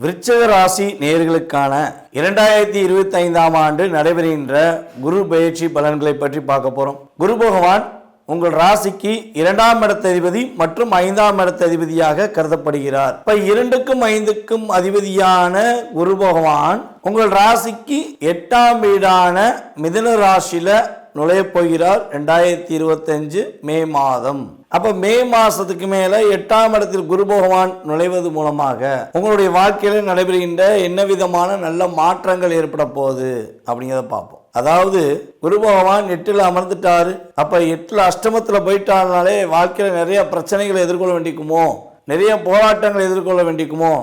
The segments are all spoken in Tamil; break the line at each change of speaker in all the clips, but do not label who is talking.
விருச்சக ராசி நேர்களுக்கான இரண்டாயிரத்தி இருபத்தி ஐந்தாம் ஆண்டு நடைபெறுகின்ற குரு பயிற்சி பலன்களை பற்றி பார்க்க போகிறோம் குரு பகவான் உங்கள் ராசிக்கு இரண்டாம் இடத்ததிபதி மற்றும் ஐந்தாம் இடத்ததிபதியாக கருதப்படுகிறார். இப்ப இரண்டுக்கும் ஐந்துக்கும் அதிபதியான குரு பகவான் உங்கள் ராசிக்கு எட்டாம் வீடான மிதுன ராசியில நுழையப் போகிறார். ரெண்டாயிரத்தி இருபத்தஞ்சு மே மாதம். அப்போ மே மாசத்துக்கு மேலே எட்டாம் இடத்தில் குரு பகவான் நுழைவது மூலமாக உங்களுடைய வாழ்க்கையில் நடைபெறுகின்ற என்ன விதமான நல்ல மாற்றங்கள் ஏற்பட போகுது அப்படிங்கிறத பார்ப்போம். அதாவது குரு பகவான் எட்டில் அமர்ந்துட்டாரு. அப்போ எட்டில் அஷ்டமத்தில் போயிட்டாருனாலே வாழ்க்கையில் நிறைய பிரச்சனைகளை எதிர்கொள்ள வேண்டிக்குமோ? நிறைய போராட்டங்களை எதிர்கொள்ள வேண்டிக்குமோ?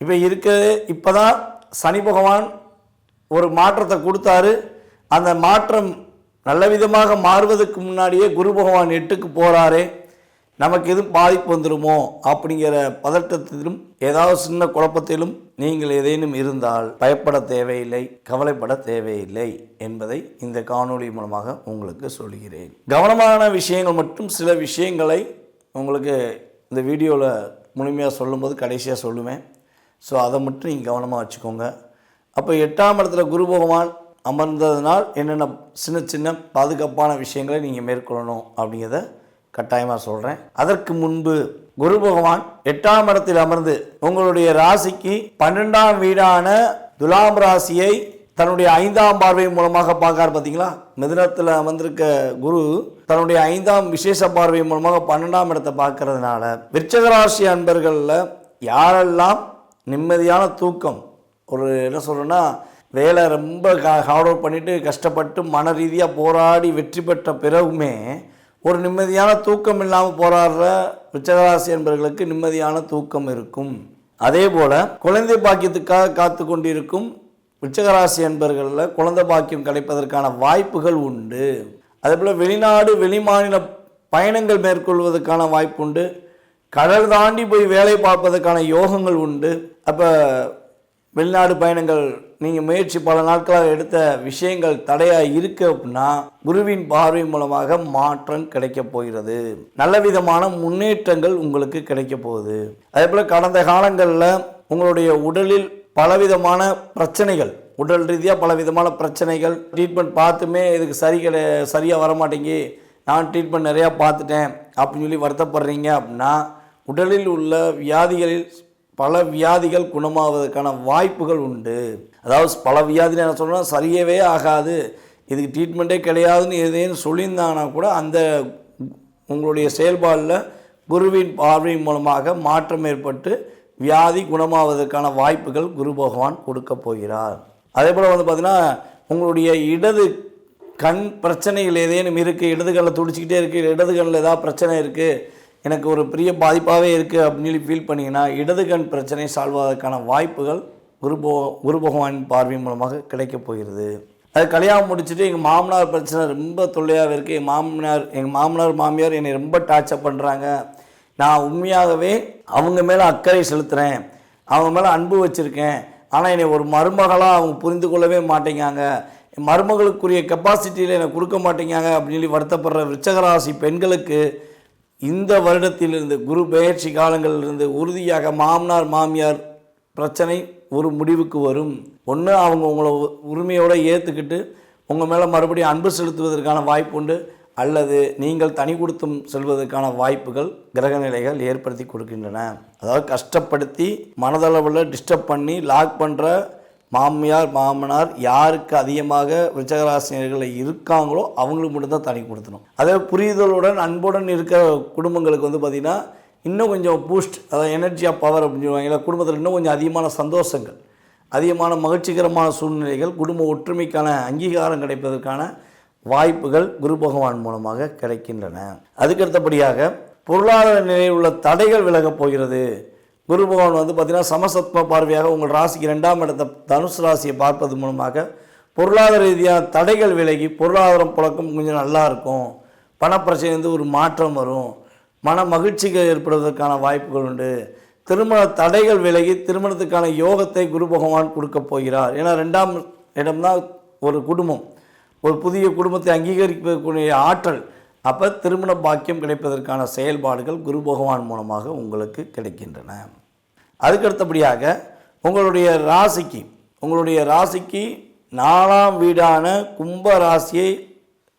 இப்போ இருக்கிறது இப்போதான் சனி பகவான் ஒரு மாற்றத்தை கொடுத்தாரு. அந்த மாற்றம் நல்ல விதமாக மாறுவதற்கு முன்னாடியே குரு பகவான் எட்டுக்கு போகிறாரே நமக்கு எதுவும் பாதிப்பு வந்துடுமோ அப்படிங்கிற பதட்டத்திலும் ஏதாவது சின்ன குழப்பத்திலும் நீங்கள் ஏதேனும் இருந்தால் பயப்பட தேவையில்லை கவலைப்பட தேவையில்லை என்பதை இந்த காணொளி மூலமாக உங்களுக்கு சொல்கிறேன். கவனமான விஷயங்கள் மற்றும் சில விஷயங்களை உங்களுக்கு இந்த வீடியோவில் முழுமையாக சொல்லும்போது கடைசியாக சொல்லுவேன். ஸோ அதை மட்டும் நீங்கள் கவனமாக வச்சுக்கோங்க. அப்போ எட்டாம் இடத்துல குரு பகவான் அமர்ந்ததுனால் என்னென்ன சின்ன சின்ன பாதுகாப்பான விஷயங்களை நீங்கள் மேற்கொள்ளணும் அப்படிங்கிறத கட்டாயமாக சொல்கிறேன் அதற்கு முன்பு குரு பகவான் எட்டாம் இடத்தில் அமர்ந்து உங்களுடைய ராசிக்கு பன்னெண்டாம் வீடான துலாம் ராசியை தன்னுடைய ஐந்தாம் பார்வை மூலமாக பார்க்காரு பார்த்தீங்களா மிதனத்தில் அமர்ந்திருக்க குரு தன்னுடைய ஐந்தாம் விசேஷ பார்வை மூலமாக பன்னெண்டாம் இடத்தை பார்க்கறதுனால விருச்சகராசி அன்பர்களில் யாரெல்லாம் நிம்மதியான தூக்கம்? ஒரு என்ன சொல்கிறேன்னா வேலை ரொம்ப ஹார்ட் ஒர்க் பண்ணிவிட்டு கஷ்டப்பட்டு மன ரீதியாக போராடி வெற்றி பெற்ற பிறகுமே ஒரு நிம்மதியான தூக்கம் இல்லாமல் போராடுற விச்சகராசி என்பவர்களுக்கு நிம்மதியான தூக்கம் இருக்கும். அதே போல் குழந்தை பாக்கியத்துக்காக காத்து கொண்டிருக்கும் விச்சகராசி என்பர்களில் குழந்தை பாக்கியம் கிடைப்பதற்கான வாய்ப்புகள் உண்டு. அதே போல் வெளிநாடு வெளிமாநில பயணங்கள் மேற்கொள்வதற்கான வாய்ப்பு உண்டு கடல் தாண்டி போய் வேலை பார்ப்பதற்கான யோகங்கள் உண்டு. அப்போ வெளிநாடு பயணங்கள் நீங்கள் முயற்சி பல நாட்களாக எடுத்த விஷயங்கள் தடையாக இருக்கு அப்படின்னா குருவின் பார்வை மூலமாக மாற்றம் கிடைக்க போகிறது. நல்ல விதமான முன்னேற்றங்கள் உங்களுக்கு கிடைக்க போகுது. அதே போல் கடந்த காலங்களில் உங்களுடைய உடலில் பலவிதமான பிரச்சனைகள் உடல் ரீதியாக பலவிதமான பிரச்சனைகள் ட்ரீட்மெண்ட் பார்த்துமே இதுக்கு சரி கிடை சரியாக வர மாட்டேங்கி நான் ட்ரீட்மெண்ட் நிறையா பார்த்துட்டேன் அப்படின்னு சொல்லி வருத்தப்படுறீங்க அப்படின்னா உடலில் உள்ள வியாதிகளில் பல வியாதிகள் குணமாவதற்கான வாய்ப்புகள் உண்டு. அதாவது பல வியாதி என்ன சொல்லணும் சரியவே ஆகாது. இதுக்கு ட்ரீட்மெண்ட்டே கிடையாதுன்னு எதேன்னு சொல்லியிருந்தாங்கன்னா கூட அந்த உங்களுடைய செயல்பாடில் குருவின் பார்வையின் மூலமாக மாற்றம் ஏற்பட்டு வியாதி குணமாவதற்கான வாய்ப்புகள் குரு பகவான் கொடுக்க போகிறார். அதே போல் வந்து பார்த்திங்கன்னா உங்களுடைய இடது கண் பிரச்சனைகள் ஏதேனும் இருக்குது இடது கண்ணில் துடிச்சிக்கிட்டே இருக்குது இடது கண்ணில் ஏதாவது பிரச்சனை இருக்குது எனக்கு ஒரு பெரிய பாதிப்பாகவே இருக்குது அப்படின்னு சொல்லி ஃபீல் பண்ணிங்கன்னா இடது கண் பிரச்சனை சால்வ் ஆவதற்கான வாய்ப்புகள் குரு போ குரு பகவானின் பார்வை மூலமாக கிடைக்கப் போகிறது. அது கல்யாணம் முடிச்சுட்டு எங்கள் மாமனார் பிரச்சனை ரொம்ப தொல்லையாக இருக்குது எங்கள் மாமனார் எங்கள் மாமனார் மாமியார் என்னை ரொம்ப டார்ச்சர் பண்ணுறாங்க நான் உண்மையாகவே அவங்க மேலே அக்கறை செலுத்துகிறேன் அவங்க மேலே அன்பு வச்சுருக்கேன். ஆனால் என்னை ஒரு மருமகளாக அவங்க புரிந்து கொள்ளவே மாட்டேங்காங்க. என் மருமகளுக்குரிய கெப்பாசிட்டியில் எனக்கு கொடுக்க மாட்டேங்காங்க அப்படின்னு சொல்லி வருத்தப்படுற விருச்சகராசி பெண்களுக்கு இந்த வருடத்திலிருந்து குரு பெயர்ச்சி காலங்களிலிருந்து உறுதியாக மாமனார் மாமியார் பிரச்சனை ஒரு முடிவுக்கு வரும். ஒன்று அவங்க உங்களை உ- உரிமையோடு ஏற்றுக்கிட்டு உங்கள் மேலே மறுபடியும் அன்பு செலுத்துவதற்கான வாய்ப்பு உண்டு. அல்லது நீங்கள் தனி கொடுத்தும் செல்வதற்கான வாய்ப்புகள் கிரகநிலைகள் ஏற்படுத்தி கொடுக்கின்றன. அதாவது கஷ்டப்படுத்தி மனதளவில் டிஸ்டர்ப் பண்ணி லாக் பண்ணுற மாமியார் மாமனார் யாருக்கு அதிகமாக விருச்சகராசினியர்கள் இருக்காங்களோ அவங்களுக்கு மட்டும்தான் தனி கொடுத்தணும். அதே புரிதலுடன் அன்புடன் இருக்கிற குடும்பங்களுக்கு வந்து பார்த்திங்கன்னா இன்னும் கொஞ்சம் பூஸ்ட் அதாவது எனர்ஜி ஆஃப் பவர் அப்படின்னு சொல்லுவாங்க. குடும்பத்தில் இன்னும் கொஞ்சம் அதிகமான சந்தோஷங்கள் அதிகமான மகிழ்ச்சிகரமான சூழ்நிலைகள் குடும்ப ஒற்றுமைக்கான அங்கீகாரம் கிடைப்பதற்கான வாய்ப்புகள் குரு பகவான் மூலமாக கிடைக்கின்றன. அதுக்கடுத்தபடியாக பொருளாதார நிலையில் உள்ள தடைகள் விலகப் போகிறது. குரு பகவான் வந்து பார்த்திங்கன்னா சமசத்ம பார்வையாக உங்கள் ராசிக்கு ரெண்டாம் இடத்த தனுசு ராசியை பார்ப்பது மூலமாக பொருளாதார ரீதியாக தடைகள் விலகி பொருளாதாரம் புழக்கம் கொஞ்சம் நல்லா இருக்கும். பணப்பிரச்சனை வந்து ஒரு மாற்றம் வரும். மன மகிழ்ச்சிகள் ஏற்படுவதற்கான வாய்ப்புகள் உண்டு. திருமண தடைகள் விலகி திருமணத்துக்கான யோகத்தை குரு பகவான் கொடுக்க போகிறார். ஏன்னா ரெண்டாம் இடம்தான் ஒரு குடும்பம். ஒரு புதிய குடும்பத்தை அங்கீகரிக்கக்கூடிய ஆற்றல். அப்போ திருமண பாக்கியம் கிடைப்பதற்கான செயல்பாடுகள் குரு பகவான் மூலமாக உங்களுக்கு கிடைக்கின்றன. அதுக்கடுத்தபடியாக உங்களுடைய ராசிக்கு உங்களுடைய ராசிக்கு நாலாம் வீடான கும்ப ராசியை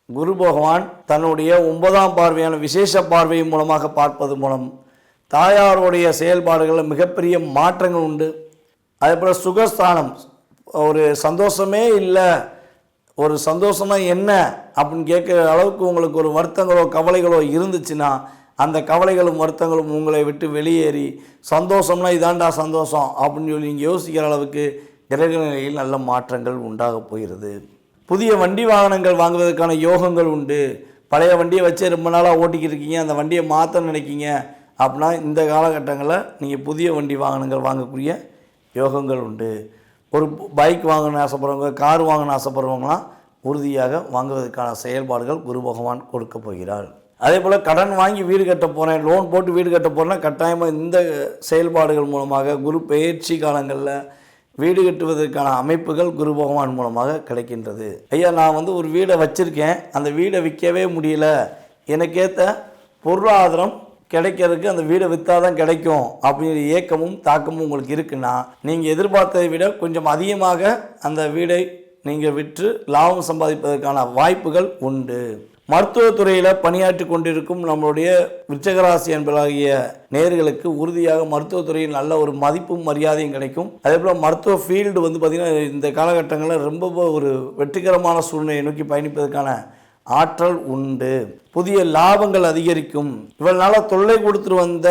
குரு பகவான் தன்னுடைய ஒன்பதாம் பார்வையான விசேஷ பார்வை மூலமாக பார்ப்பது மூலம் தாயாருடைய செயல்பாடுகளில் மிகப்பெரிய மாற்றங்கள் உண்டு. அதே போல் சுகஸ்தானம் ஒரு சந்தோஷமே இல்லை ஒரு சந்தோஷம்னா என்ன அப்படின்னு கேட்குற அளவுக்கு உங்களுக்கு ஒரு வருத்தங்களோ கவலைகளோ இருந்துச்சுன்னா அந்த கவலைகளும் வருத்தங்களும் உங்களை விட்டு வெளியேறி சந்தோஷம்னா இதாண்டா சந்தோஷம் அப்படின்னு சொல்லி நீங்கள் யோசிக்கிற அளவுக்கு கிரக நிலையில் நல்ல மாற்றங்கள் உண்டாக போகிறது புதிய வண்டி வாகனங்கள் வாங்குவதற்கான யோகங்கள் உண்டு. பழைய வண்டியை வச்சு ரொம்ப நாளாக ஓட்டிக்கிட்டு இருக்கீங்க அந்த வண்டியை மாற்ற நினைக்கிங்க அப்படின்னா இந்த காலகட்டங்களில் நீங்கள் புதிய வண்டி வாகனங்கள் வாங்கக்கூடிய யோகங்கள் உண்டு. ஒரு பைக் வாங்கணும்னு ஆசைப்படுறவங்க கார் வாங்கணும்னு ஆசைப்படுறவங்களாம் உறுதியாக வாங்குவதற்கான செயல்பாடுகள் குரு பகவான் கொடுக்க போகிறார். அதே போல் கடன் வாங்கி வீடு கட்ட போகிறேன் லோன் போட்டு வீடு கட்ட போகிறேன்னா கட்டாயமாக இந்த செயல்பாடுகள் மூலமாக குரு பயிற்சி காலங்களில் வீடு கட்டுவதற்கான அமைப்புகள் குரு பகவான் மூலமாக கிடைக்கின்றது. ஐயா நான் வந்து ஒரு வீடை வச்சுருக்கேன். அந்த வீடை விற்கவே முடியல. எனக்கேற்ற பொருளாதாரம் கிடைக்கிறதுக்கு அந்த வீடை விற்றா தான் கிடைக்கும் அப்படிங்கிற ஏக்கமும் தாக்கமும் உங்களுக்கு இருக்குன்னா நீங்கள் எதிர்பார்த்ததை விட கொஞ்சம் அதிகமாக அந்த வீடை நீங்கள் விற்று லாபம் சம்பாதிப்பதற்கான வாய்ப்புகள் உண்டு. மருத்துவத்துறையில் பணியாற்றி கொண்டிருக்கும் நம்மளுடைய விச்சகராசி என்பதாகிய நேர்களுக்கு உறுதியாக மருத்துவத்துறையில் நல்ல ஒரு மதிப்பும் மரியாதையும் கிடைக்கும். அதே போல் மருத்துவ ஃபீல்டு வந்து பார்த்திங்கன்னா இந்த காலகட்டங்களில் ரொம்ப ஒரு வெற்றிகரமான சூழ்நிலையை நோக்கி பயணிப்பதற்கான ஆற்றல் உண்டு. புதிய லாபங்கள் அதிகரிக்கும். இவ்வளவு நாளாக தொல்லை கொடுத்துட்டு வந்த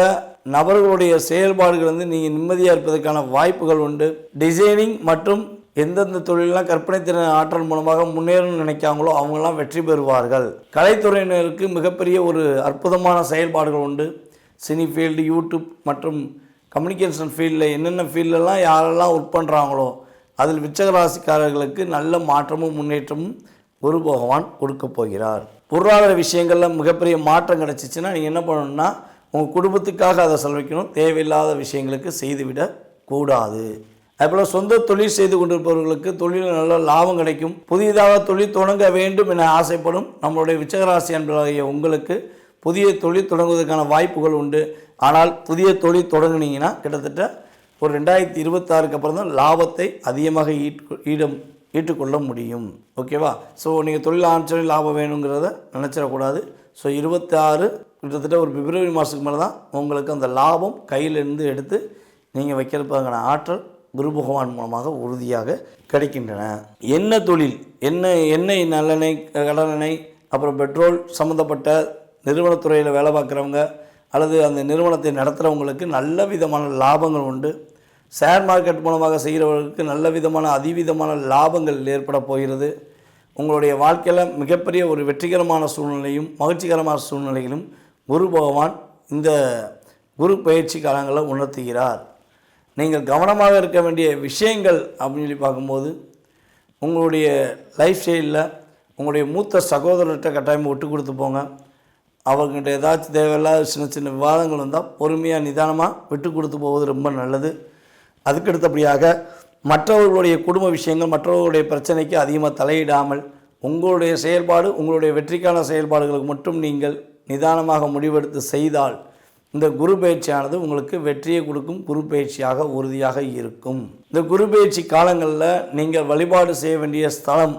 நபர்களுடைய செயல்பாடுகள் வந்து நீங்கள் நிம்மதியாக இருப்பதற்கான வாய்ப்புகள் உண்டு. டிசைனிங் மற்றும் எந்தெந்த தொழிலெலாம் கற்பனை திறன் ஆற்றல் மூலமாக முன்னேறணும்னு நினைக்காங்களோ அவங்களாம் வெற்றி பெறுவார்கள். கலைத்துறையினருக்கு மிகப்பெரிய ஒரு அற்புதமான செயல்பாடுகள் உண்டு. சினி ஃபீல்டு யூடியூப் மற்றும் கம்யூனிகேஷன் ஃபீல்டில் என்னென்ன ஃபீல்டெல்லாம் யாரெல்லாம் ஒர்க் பண்ணுறாங்களோ அதில் விச்சகராசிக்காரர்களுக்கு நல்ல மாற்றமும் முன்னேற்றமும் குரு பகவான் கொடுக்க போகிறார். பொருளாதார விஷயங்களில் மிகப்பெரிய மாற்றம் கிடச்சிச்சின்னா நீங்கள் என்ன பண்ணணும்னா உங்கள் குடும்பத்துக்காக அதை செலவிக்கணும் தேவையில்லாத விஷயங்களுக்கு செய்துவிட கூடாது. அதுபோல் சொந்த தொழில் செய்து கொண்டிருப்பவர்களுக்கு தொழிலில் நல்ல லாபம் கிடைக்கும். புதியதாக தொழில் தொடங்க வேண்டும் என ஆசைப்படும் நம்மளுடைய விச்சகராசி என்பதாகிய உங்களுக்கு புதிய தொழில் தொடங்குவதற்கான வாய்ப்புகள் உண்டு. ஆனால் புதிய தொழில் தொடங்குனீங்கன்னா கிட்டத்தட்ட ஒரு ரெண்டாயிரத்தி இருபத்தாறுக்கு அப்புறம் தான் லாபத்தை அதிகமாக ஈட்டு ஈடும். ஈட்டுக்கொள்ள முடியும். ஓகேவா ஸோ நீங்கள் தொழில் ஆரம்பிச்சோடனே லாபம் வேணுங்கிறத நினச்சிடக்கூடாது. ஸோ இருபத்தாறு கிட்டத்தட்ட ஒரு பிப்ரவரி மாதத்துக்கு மேலே தான் உங்களுக்கு அந்த லாபம் கையிலிருந்து எடுத்து நீங்கள் வைக்கிறதுக்கான ஆற்றல் குரு பகவான் மூலமாக உறுதியாக கிடைக்கின்றன. என்ன தொழில்? என்ன எண்ணெய் நல்லெண்ணெய் கடலெண்ணெய் அப்புறம் பெட்ரோல் சம்மந்தப்பட்ட நிறுவனத்துறையில் வேலை பார்க்குறவங்க அல்லது அந்த நிறுவனத்தை நடத்துகிறவங்களுக்கு நல்ல விதமான லாபங்கள் உண்டு. ஷேர் மார்க்கெட் மூலமாக செய்கிறவர்களுக்கு நல்ல விதமான அதிவிதமான லாபங்கள் ஏற்பட போகிறது. உங்களுடைய வாழ்க்கையில் மிகப்பெரிய ஒரு வெற்றிகரமான சூழ்நிலையும் மகிழ்ச்சிகரமான சூழ்நிலையிலும் குரு பகவான் இந்த குரு பயிற்சி காலங்களில் உணர்த்துகிறார். நீங்கள் கவனமாக இருக்க வேண்டிய விஷயங்கள் அப்படின்னு சொல்லி பார்க்கும்போது உங்களுடைய லைஃப் ஸ்டைலில் உங்களுடைய மூத்த சகோதரர்கிட்ட கட்டாயமாக விட்டு கொடுத்து போங்க. அவர்கிட்ட ஏதாச்சும் தேவையில்லாத சின்ன சின்ன விவாதங்கள் வந்தால் பொறுமையாக நிதானமாக விட்டு கொடுத்து போவது ரொம்ப நல்லது. அதுக்கடுத்தபடியாக மற்றவர்களுடைய குடும்ப விஷயங்கள் மற்றவர்களுடைய பிரச்சனைக்கு அதிகமாக தலையிடாமல் உங்களுடைய செயல்பாடு உங்களுடைய வெற்றிக்கான செயல்பாடுகளுக்கு மட்டும் நீங்கள் நிதானமாக முடிவெடுத்து செய்தால் இந்த குரு பயிற்சியானது உங்களுக்கு வெற்றியை கொடுக்கும் குரு பயிற்சியாக உறுதியாக இருக்கும். இந்த குரு பயிற்சி காலங்களில் நீங்கள் வழிபாடு செய்ய வேண்டிய ஸ்தலம்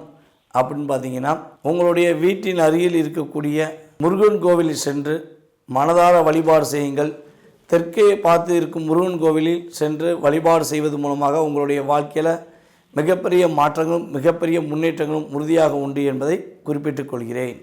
அப்படின்னு பார்த்தீங்கன்னா உங்களுடைய வீட்டின் அருகில் இருக்கக்கூடிய முருகன் கோவிலில் சென்று மனதார வழிபாடு செய்யுங்கள். தெற்கே பார்த்து இருக்கும் முருகன் கோவிலில் சென்று வழிபாடு செய்வது மூலமாக உங்களுடைய வாழ்க்கையில் மிகப்பெரிய மாற்றங்களும் மிகப்பெரிய முன்னேற்றங்களும் உறுதியாக உண்டு என்பதை குறிப்பிட்டுக் கொள்கிறேன்.